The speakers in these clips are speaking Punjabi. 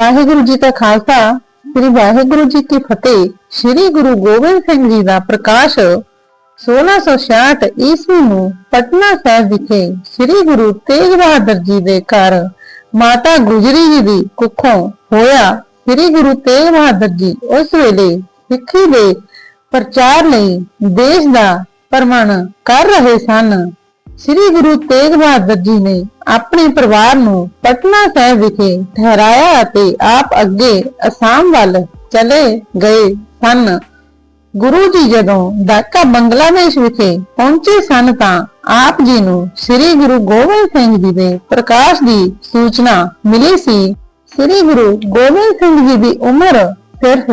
ਵਾਹਿਗੁਰੂ ਜੀ ਕਾ ਖਾਲਸਾ, ਸ੍ਰੀ ਵਾਹਿਗੁਰੂ ਜੀ ਕੀ ਫਤਿਹ। ਸ੍ਰੀ ਗੁਰੂ ਗੋਬਿੰਦ ਸਿੰਘ ਜੀ ਦਾ ਪ੍ਰਕਾਸ਼ 1666 ਈਸਵੀ ਨੂੰ ਪਟਨਾ ਸਾਹਿਬ ਵਿਖੇ ਸ੍ਰੀ ਗੁਰੂ ਤੇਗ ਬਹਾਦਰ ਜੀ ਦੇ ਘਰ ਮਾਤਾ ਗੁਜਰੀ ਜੀ ਦੀ ਕੁੱਖੋਂ ਹੋਇਆ। ਸ੍ਰੀ ਗੁਰੂ ਤੇਗ ਬਹਾਦਰ ਜੀ ਉਸ ਵੇਲੇ ਸਿੱਖੀ ਦੇ ਪ੍ਰਚਾਰ ਲਈ ਦੇਸ਼ ਦਾ ਭ੍ਰਮਣ ਕਰ ਰਹੇ ਸਨ। ਸ੍ਰੀ ਗੁਰੂ ਤੇਗ ਬਹਾਦਰ ਜੀ ਨੇ ਆਪਣੇ ਪਰਿਵਾਰ ਨੂੰ ਪਟਨਾ ਸਾਹਿਬ ਵਿਖੇ ਠਹਿਰਾਇਆ ਅਤੇ ਆਪ ਅੱਗੇ ਅਸਾਮ ਵੱਲ ਚਲੇ ਗਏ ਸਨ। ਗੁਰੂ ਜੀ ਜਦੋਂ ਢਾਕਾ ਬੰਗਲਾਦੇਸ਼ ਵਿਖੇ ਪਹੁੰਚੇ ਸਨ ਤਾਂ ਆਪ ਜੀ ਨੂੰ ਸ੍ਰੀ ਗੁਰੂ ਗੋਬਿੰਦ ਸਿੰਘ ਜੀ ਦੇ ਪ੍ਰਕਾਸ਼ ਦੀ ਸੂਚਨਾ ਮਿਲੀ ਸੀ। ਸ੍ਰੀ ਗੁਰੂ ਗੋਬਿੰਦ ਸਿੰਘ ਜੀ ਦੀ ਉਮਰ ਸਿਰਫ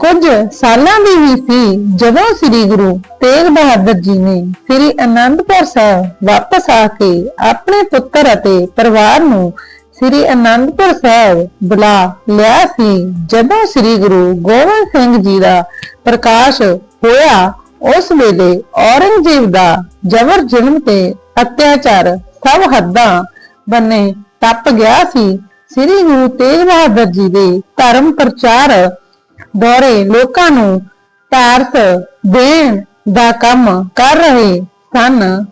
ਕੁਝ ਸਾਲਾਂ ਦੀ ਹੀ ਸੀ ਜਦੋਂ ਸ੍ਰੀ ਗੁਰੂ ਤੇਗ ਬਹਾਦਰ ਜੀ ਨੇ ਸ੍ਰੀ ਅਨੰਦਪੁਰ ਸਾਹਿਬ ਵਾਪਸ ਆ ਕੇ ਆਪਣੇ ਪੁੱਤਰ ਅਤੇ ਪਰਿਵਾਰ ਨੂੰ ਸ੍ਰੀ ਅਨੰਦਪੁਰ ਸਾਹਿਬ ਬੁਲਾ ਲਿਆ ਸੀ। ਜਦੋਂ ਸ੍ਰੀ ਗੁਰੂ ਗੋਬਿੰਦ ਸਿੰਘ ਜੀ ਦਾ ਪ੍ਰਕਾਸ਼ ਹੋਇਆ, ਉਸ ਵੇਲੇ ਔਰੰਗਜ਼ੇਬ ਦਾ ਜ਼ਬਰ ਜ਼ੁਲਮ ਤੇ ਅਤਿਆਚਾਰ ਸਭ ਹੱਦਾਂ ਬੰਨੇ ਟੱਪ ਗਿਆ ਸੀ। ਸ੍ਰੀ ਗੁਰੂ ਤੇਗ ਬਹਾਦਰ ਜੀ ਦੇ ਧਰਮ ਪ੍ਰਚਾਰ ਦੌਰੇ ਲੋਕਾਂ ਨੂੰ ਤਾਰਸ ਦੇਣ ਦਾ ਕੰਮ ਕਰ ਰਹੇ ਸਨ।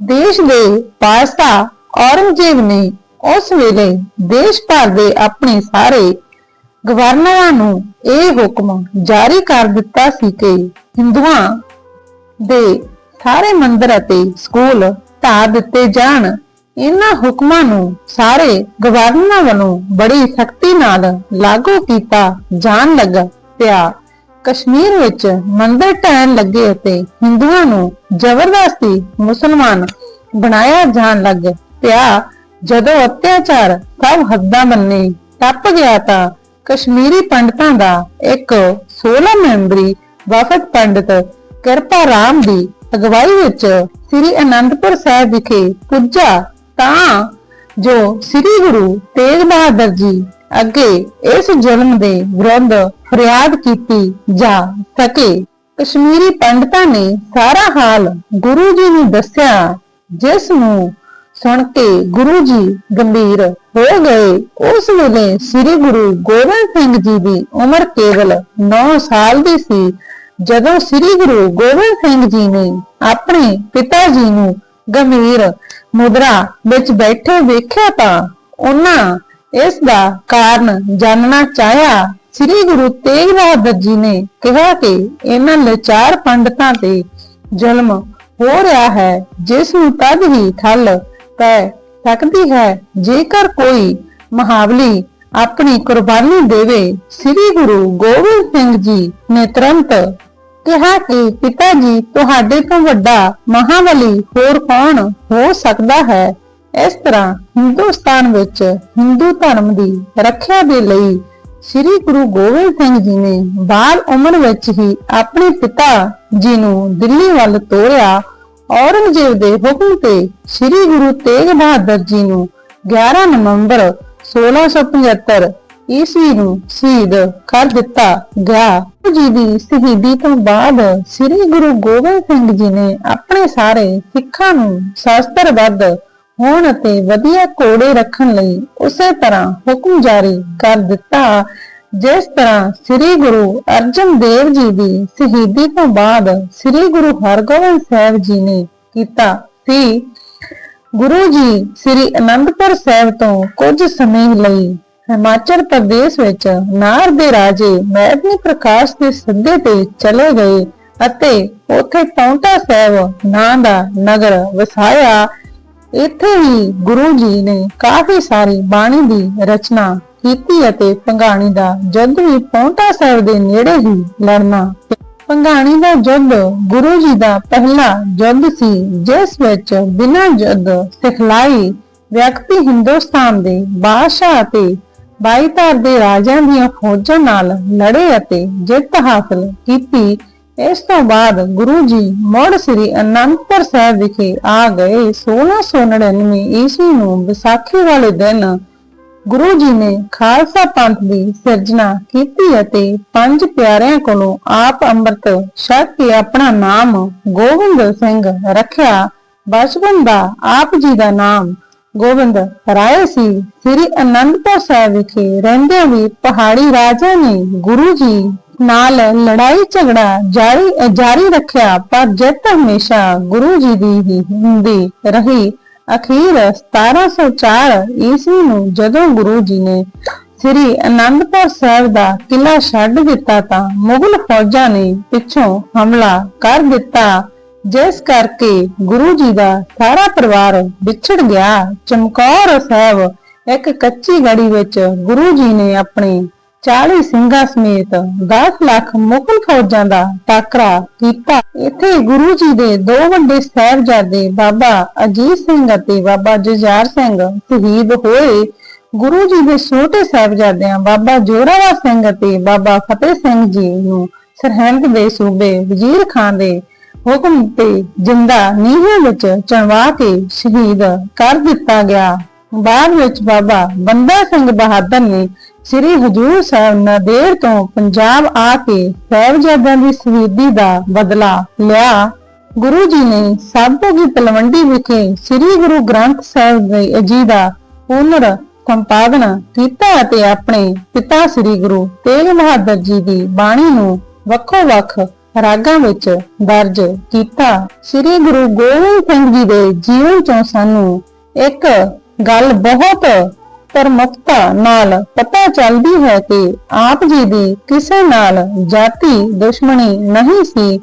ਦੇਸ਼ ਦੇ ਪਾਤਸ਼ਾਹ ਔਰੰਗਜ਼ੇਬ ਨੇ ਉਸ ਵੇਲੇ ਦੇਸ਼ ਭਰ ਦੇ ਆਪਣੇ ਸਾਰੇ ਗਵਰਨਰਾਂ ਨੂੰ ਇਹ ਹੁਕਮ ਜਾਰੀ ਕਰ ਦਿੱਤਾ ਸੀ ਕਿ ਹਿੰਦੂਆਂ ਦੇ ਸਾਰੇ ਮੰਦਰ ਅਤੇ ਸਕੂਲ ਢਾਹ ਦਿੱਤੇ ਜਾਣ। ਇਹਨਾਂ ਹੁਕਮਾਂ ਨੂੰ ਸਾਰੇ ਗਵਰਨਰਾਂ ਵੱਲੋਂ ਬੜੀ ਸਖਤੀ ਨਾਲ ਲਾਗੂ ਕੀਤਾ ਜਾਣ ਲੱਗਾ ਪਿਆ। ਕਸ਼ਮੀਰ ਵਿੱਚ ਮੰਦਰ ਢਹਿਣ ਲੱਗੇ ਅਤੇ ਹਿੰਦੂਆਂ ਨੂੰ ਜ਼ਬਰਦਸਤੀ ਮੁਸਲਮਾਨ ਬਣਾਇਆ ਜਾਣ ਲੱਗ ਪਿਆ। ਜਦੋਂ ਅਤਿਆਚਾਰ ਸਭ ਹੱਦਾਂ ਬੰਨੇ ਟੱਪ ਗਿਆ ਤਾਂ ਕਸ਼ਮੀਰੀ ਪੰਡਤਾਂ ਦਾ ਇੱਕ 16 ਮੈਂਬਰੀ ਵਫਦ ਪੰਡਤ ਕਿਰਪਾ ਰਾਮ ਦੀ ਅਗਵਾਈ ਵਿੱਚ ਸ੍ਰੀ ਅਨੰਦਪੁਰ ਸਾਹਿਬ ਵਿਖੇ ਪੁੱਜਾ। ਤਾਂ ਜੋ ਸ੍ਰੀ ਗੁਰੂ ਤੇਗ ਬਹਾਦਰ ਜੀ ਅੱਗੇ ਇਸ ਜ਼ੁਲਮ ਦੇ ਵਿਰੁੱਧ ਫਰਿਆਦ ਕੀਤੀ ਜਾ ਸਕੇ। ਕਸ਼ਮੀਰੀ ਪੰਡਤਾਂ ਨੇ ਸਾਰਾ ਹਾਲ ਗੁਰੂ ਜੀ ਨੂੰ ਦੱਸਿਆ, ਜਿਸ ਨੂੰ ਸੁਣ ਕੇ ਗੁਰੂ ਜੀ ਗੰਭੀਰ ਹੋ ਗਏ। ਉਸ ਵੇਲੇ ਸ੍ਰੀ ਗੁਰੂ ਗੋਬਿੰਦ ਸਿੰਘ ਜੀ ਦੀ ਉਮਰ ਕੇਵਲ 9 ਸਾਲ ਦੀ ਸੀ। ਜਦੋਂ ਸ੍ਰੀ ਗੁਰੂ ਗੋਬਿੰਦ ਸਿੰਘ ਜੀ ਨੇ ਆਪਣੇ ਪਿਤਾ ਜੀ ਨੂੰ ਗੰਭੀਰ ਮੁਦਰਾ ਵਿੱਚ ਬੈਠੇ ਵੇਖਿਆ ਤਾਂ ਉਹਨਾਂ ਇਸ ਦਾ ਕਾਰਨ ਜਾਣਨਾ ਚਾਹਿਆ। ਸ੍ਰੀ ਗੁਰੂ ਤੇਗ ਬਹਾਦਰ ਜੀ ਨੇ ਕਿਹਾ ਕਿ ਇਹਨਾਂ ਲਾਚਾਰ ਪੰਡਤਾਂ ਤੇ ਜ਼ੁਲਮ ਹੋ ਰਿਹਾ ਹੈ, ਜਿਸ ਨੂੰ ਤਦ ਹੀ ਠੱਲ ਪੈ ਸਕਦੀ ਹੈ। ਜੇਕਰ ਕੋਈ ਮਹਾਬਲੀ ਆਪਣੀ ਕੁਰਬਾਨੀ ਦੇਵੇ, ਸ੍ਰੀ ਗੁਰੂ ਗੋਬਿੰਦ ਸਿੰਘ ਜੀ ਨੇ ਤੁਰੰਤ ਕਿਹਾ ਕਿ ਪਿਤਾ ਜੀ ਤੁਹਾਡੇ ਤੋਂ ਵੱਡਾ ਮਹਾਬਲੀ ਹੋਰ ਕੌਣ ਹੋ ਸਕਦਾ ਹੈ? ਇਸ ਤਰ੍ਹਾਂ ਹਿੰਦੁਸਤਾਨ ਵਿੱਚ ਹਿੰਦੂ ਧਰਮ ਦੀ ਰੱਖਿਆ ਦੇ ਲਈ ਸ੍ਰੀ ਗੁਰੂ ਗੋਬਿੰਦ ਸਿੰਘ ਜੀ ਨੇ ਬਾਲ ਉਮਰ ਵਿੱਚ ਹੀ ਆਪਣੇ ਪਿਤਾ ਜੀ ਨੂੰ ਦਿੱਲੀ ਵੱਲ ਤੋਰਿਆ। ਔਰੰਗਜ਼ੇਬ ਦੇ ਹੁਕਮ ਤੇ ਸ੍ਰੀ ਗੁਰੂ ਤੇਗ ਬਹਾਦਰ ਜੀ ਨੂੰ 11 ਨਵੰਬਰ 1675 ਈਸਵੀ ਨੂੰ ਸ਼ਹੀਦ ਕਰ ਦਿੱਤਾ ਗਿਆ। ਜੀ ਦੀ ਸ਼ਹੀਦੀ ਤੋਂ ਬਾਅਦ ਸ੍ਰੀ ਗੁਰੂ ਗੋਬਿੰਦ ਸਿੰਘ ਜੀ ਨੇ ਆਪਣੇ ਸਾਰੇ ਸਿੱਖਾਂ ਨੂੰ ਸ਼ਾਸਤਰਬੱਧ ਹੋਣ ਅਤੇ ਵਧੀਆ ਕੋੜੇ ਰੱਖਣ ਲਈ ਉਸੇ ਤਰ੍ਹਾਂ ਹੁਕਮ ਜਾਰੀ ਕਰ ਦਿੱਤਾ, ਜਿਸ ਤਰ੍ਹਾਂ ਸ੍ਰੀ ਗੁਰੂ ਅਰਜਨ ਦੇਵ ਜੀ ਦੀ ਸ਼ਹੀਦੀ ਤੋਂ ਬਾਅਦ ਸ੍ਰੀ ਗੁਰੂ ਹਰਗੋਬਿੰਦ ਸਾਹਿਬ ਜੀ ਨੇ ਕੀਤਾ ਸੀ। ਗੁਰੂ ਜੀ ਸ੍ਰੀ ਅਨੰਦਪੁਰ ਸਾਹਿਬ ਤੋਂ ਕੁਝ ਸਮੇਂ ਲਈ ਹਿਮਾਚਲ ਪ੍ਰਦੇਸ਼ ਵਿੱਚ ਨਾਰ ਦੇ ਰਾਜੇ ਮੈਦਨੀ ਪ੍ਰਕਾਸ਼ ਦੇ ਸੱਦੇ ਤੇ ਚਲੇ ਗਏ ਅਤੇ ਉੱਥੇ ਪੌਂਟਾ ਸਾਹਿਬ ਨਾਂ ਦਾ ਨਗਰ ਵਸਾਇਆ ਇੱਥੇ ਹੀ ਗੁਰੂ ਜੀ ਨੇ ਕਾਫੀ ਸਾਰੀ ਬਾਣੀ ਦੀ ਰਚਨਾ ਕੀਤੀ ਅਤੇ ਪੰਗਾਣੀ ਦਾ ਯੁੱਧ ਵੀ ਪੌਂਟਾ ਸਾਹਿਬ ਦੇ ਨੇੜੇ ਹੀ ਲੜਨਾ ਪਿਆ। ਪੰਗਾਣੀ ਦਾ ਯੁੱਧ ਗੁਰੂ ਜੀ ਦਾ ਪਹਿਲਾ ਯੁੱਧ ਸੀ, ਜਿਸ ਵਿੱਚ ਬਿਨਾਂ ਯੁੱਧ ਸਿਖਲਾਈ ਵਿਅਕਤੀ ਹਿੰਦੁਸਤਾਨ ਦੇ ਬਾਦਸ਼ਾਹ ਅਤੇ ਬਾਈਤਾਰ ਦੇ ਰਾਜਿਆਂ ਦੀਆਂ ਫੌਜਾਂ ਨਾਲ ਲੜੇ ਅਤੇ ਜਿੱਤ ਹਾਸਲ ਕੀਤੀ। ਇਸ ਤੋਂ ਬਾਅਦ ਗੁਰੂ ਜੀ ਮੁੜ ਸ੍ਰੀ ਅਨੰਦਪੁਰ ਸਾਹਿਬ ਵਿਖੇ ਆ ਗਏ। 1699 ਈਸਵੀ ਨੂੰ ਵਿਸਾਖੀ ਵਾਲੇ ਦਿਨ ਗੁਰੂ ਜੀ ਨੇ ਖਾਲਸਾ ਪੰਥ ਦੀ ਸਿਰਜਣਾ ਕੀਤੀ ਅਤੇ ਪੰਜ ਪਿਆਰਿਆਂ ਕੋਲੋਂ ਆਪ ਅੰਮ੍ਰਿਤ ਛਕ ਕੇ ਆਪਣਾ ਨਾਮ ਗੋਬਿੰਦ ਸਿੰਘ ਰੱਖਿਆ। ਬਚਪਨ ਦਾ ਆਪ ਜੀ ਦਾ ਨਾਮ ਗੋਬਿੰਦ ਰਾਏ ਸੀ। ਸ੍ਰੀ ਅਨੰਦਪੁਰ ਸਾਹਿਬ ਵਿਖੇ ਰਹਿੰਦਿਆਂ ਵੀ ਪਹਾੜੀ ਰਾਜਾ ਨੇ ਗੁਰੂ ਜੀ ਨਾਲ ਲੜਾਈ ਝਗੜਾ ਜਾਰੀ ਜਾਰੀ ਰੱਖਿਆ। ਪਰ ਜਿੱਤ ਹਮੇਸ਼ਾ ਗੁਰੂ ਜੀ ਦੀ ਹੀ ਹੁੰਦੀ ਰਹੀ, ਅਖੀਰ 1704 ਈਸਵੀ ਨੂੰ ਜਦੋਂ ਗੁਰੂ ਜੀ ਨੇ ਸ੍ਰੀ ਅਨੰਦਪੁਰ ਸਾਹਿਬ ਦਾ ਕਿਲਾ ਛੱਡ ਦਿੱਤਾ ਤਾਂ ਮੁਗਲ ਫੌਜਾਂ ਨੇ ਪਿੱਛੋਂ ਹਮਲਾ ਕਰ ਦਿੱਤਾ। ਜਿਸ ਕਰਕੇ ਗੁਰੂ ਜੀ ਦਾ ਸਾਰਾ ਪਰਿਵਾਰ ਵਿਛੜ ਗਿਆ। ਚਮਕੌਰ ਸਾਹਿਬ ਇੱਕ ਕੱਚੀ ਗੜੀ ਵਿੱਚ ਗੁਰੂ ਜੀ ਨੇ ਆਪਣੇ 40 ਸਿੰਘਾਂ ਸਮੇਤ 10 ਲੱਖ ਮੁਗਲ ਫੌਜਾਂ ਦਾ ਟਾਕਰਾ ਕੀਤਾ। ਇੱਥੇ ਗੁਰੂ ਜੀ ਦੇ ਦੋ ਵੱਡੇ ਸਾਹਿਬਜ਼ਾਦੇ ਬਾਬਾ ਅਜੀਤ ਸਿੰਘ ਅਤੇ ਬਾਬਾ ਜੁਝਾਰ ਸਿੰਘ ਸ਼ਹੀਦ ਹੋਏ। ਗੁਰੂ ਜੀ ਦੇ ਛੋਟੇ ਸਾਹਿਬਜ਼ਾਦਿਆਂ ਬਾਬਾ ਜੋਰਾਵਰ ਸਿੰਘ ਅਤੇ ਬਾਬਾ ਫਤਿਹ ਸਿੰਘ ਜੀ ਨੂੰ ਸਰਹੰਦ ਦੇ ਸੂਬੇ ਵਜ਼ੀਰ ਖਾਨ ਦੇ ਹੁਕਮ ਤੇ ਜਿੰਦਾ ਨੀਹਾਂ ਵਿੱਚ ਚਣਵਾ ਕੇ ਸ਼ਹੀਦ ਕਰ ਦਿੱਤਾ ਗਿਆ। ਬਾਅਦ ਵਿੱਚ ਬਾਬਾ ਬੰਦਾ ਸਿੰਘ ਬਹਾਦਰ ਨੇ ਸ੍ਰੀ ਹਜੂਰ ਸਾਹਿਬ ਨਦੇੜ ਤੋਂ ਪੰਜਾਬ ਆ ਕੇ ਸਾਹਿਬਜ਼ਾਦਿਆਂ ਦੀ ਸ਼ਹੀਦੀ ਦਾ ਬਦਲਾ ਲਿਆ। ਗੁਰੂ ਜੀ ਨੇ ਸਾਬੋ ਦੀ ਤਲਵੰਡੀ ਵਿਖੇ ਸ੍ਰੀ ਗੁਰੂ ਗ੍ਰੰਥ ਸਾਹਿਬ ਦੇ ਅਜੀ ਦਾ ਪੁਨਰ ਸੰਪਾਦਨ ਕੀਤਾ ਅਤੇ ਆਪਣੇ ਪਿਤਾ ਸ੍ਰੀ ਗੁਰੂ ਤੇਗ ਬਹਾਦਰ ਜੀ ਦੀ ਬਾਣੀ ਨੂੰ ਵੱਖੋ-ਵੱਖ ਰਾਗਾਂ ਵਿੱਚ ਦਰਜ ਕੀਤਾ। ਸ੍ਰੀ ਗੁਰੂ ਗੋਬਿੰਦ ਸਿੰਘ ਜੀ ਦੇ ਜੀਵਨ ਚੋਂ ਸਾਨੂੰ ਇੱਕ ਗੱਲ ਬਹੁਤ ਪ੍ਰਮੁਖਤਾ ਨਾਲ ਪਤਾ ਚੱਲਦੀ ਹੈ ਕਿ ਆਪ ਜੀ ਦੀ ਕਿਸੇ ਨਾਲ ਜਾਤੀ ਦੁਸ਼ਮਣੀ ਨਹੀਂ ਸੀ।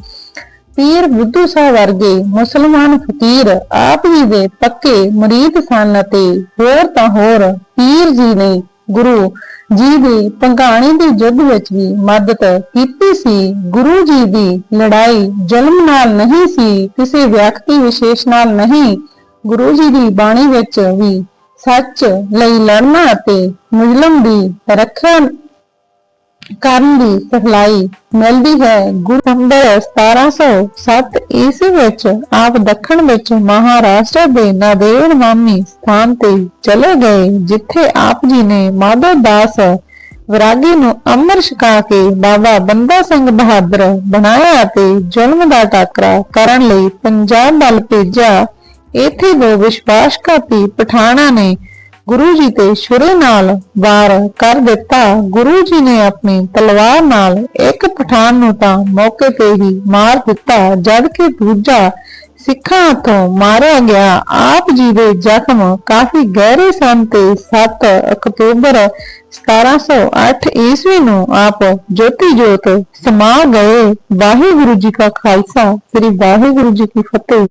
ਪੀਰ ਬੁੱਧੂ ਸਾਹਿਬ ਵਰਗੇ ਮੁਸਲਮਾਨ ਫਕੀਰ ਆਪ ਜੀ ਦੇ ਪੱਕੇ ਮੁਰੀਦ ਸਨ ਅਤੇ ਹੋਰ ਤਾਂ ਹੋਰ ਪੀਰ ਜੀ ਨੇ ਗੁਰੂ ਜੀ ਦੀ ਪੰਘਾਣੀ ਦੇ ਯੁੱਧ ਵਿੱਚ ਵੀ ਮਦਦ ਕੀਤੀ ਸੀ। ਗੁਰੂ ਜੀ ਦੀ ਲੜਾਈ ਜ਼ੁਲਮ ਨਾਲ ਨਹੀਂ ਸੀ, ਕਿਸੇ ਵਿਅਕਤੀ ਵਿਸ਼ੇਸ਼ ਨਾਲ ਨਹੀਂ। ਗੁਰੂ ਜੀ ਦੀ ਬਾਣੀ ਵਿੱਚ ਵੀ ਸੱਚ ਲਈ ਲੜਨਾ ਅਤੇ ਮੁਜ਼ਲਮ ਦੀ ਰੱਖਿਆ ਕਰਨ ਦੀ ਸਿਖਲਾਈ ਮਿਲਦੀ ਹੈ। ਗੁਰੂ ਅੰਦਰ 1707 ਈਸਵੀ ਵਿੱਚ ਆਪ ਦੱਖਣ ਵਿੱਚ ਮਹਾਰਾਸ਼ਟਰ ਦੇ ਨਾਦੇੜ ਨਾਮੀ ਸਥਾਨ ਤੇ ਚਲੇ ਗਏ, ਜਿੱਥੇ ਆਪ ਜੀ ਨੇ ਮਾਧਵ ਦਾਸ ਵਿਰਾਗੀ ਨੂੰ ਅੰਮ੍ਰਿਤ ਛਕਾ ਕੇ ਬਾਬਾ ਬੰਦਾ ਸਿੰਘ ਬਹਾਦਰ ਬਣਾਇਆ ਅਤੇ ਜ਼ੁਲਮ ਦਾ ਟਾਕਰਾ ਕਰਨ ਲਈ ਪੰਜਾਬ ਵੱਲ ਭੇਜਿਆ। ਇੱਥੇ ਦੋ ਵਿਸ਼ਵਾਸਘਾਤੀ ਪਠਾਣਾ ਨੇ ਗੁਰੂ ਜੀ ਤੇ ਛੁਰੇ ਨਾਲ ਵਾਰ ਕਰ ਦਿੱਤਾ। ਗੁਰੂ ਜੀ ਨੇ ਆਪਣੀ ਤਲਵਾਰ ਨਾਲ ਇੱਕ ਪਠਾਨ ਨੂੰ ਤਾਂ ਮੌਕੇ ਤੇ ਹੀ ਮਾਰ ਦਿੱਤਾ, ਜਦ ਕਿ ਦੂਜਾ ਸਿੱਖਾਂ ਹੱਥੋਂ ਮਾਰਿਆ ਗਿਆ। ਆਪ ਜੀ ਦੇ ਜ਼ਖਮ ਕਾਫੀ ਗਹਿਰੇ ਸਨ ਤੇ 7 ਅਕਤੂਬਰ 1708 ਈਸਵੀ ਨੂੰ ਆਪ ਜੋਤੀ ਜੋਤ ਸਮਾ ਗਏ। ਵਾਹਿਗੁਰੂ ਜੀ ਕਾ ਖਾਲਸਾ, ਸ੍ਰੀ ਵਾਹਿਗੁਰੂ ਜੀ ਕੀ ਫਤਿਹ।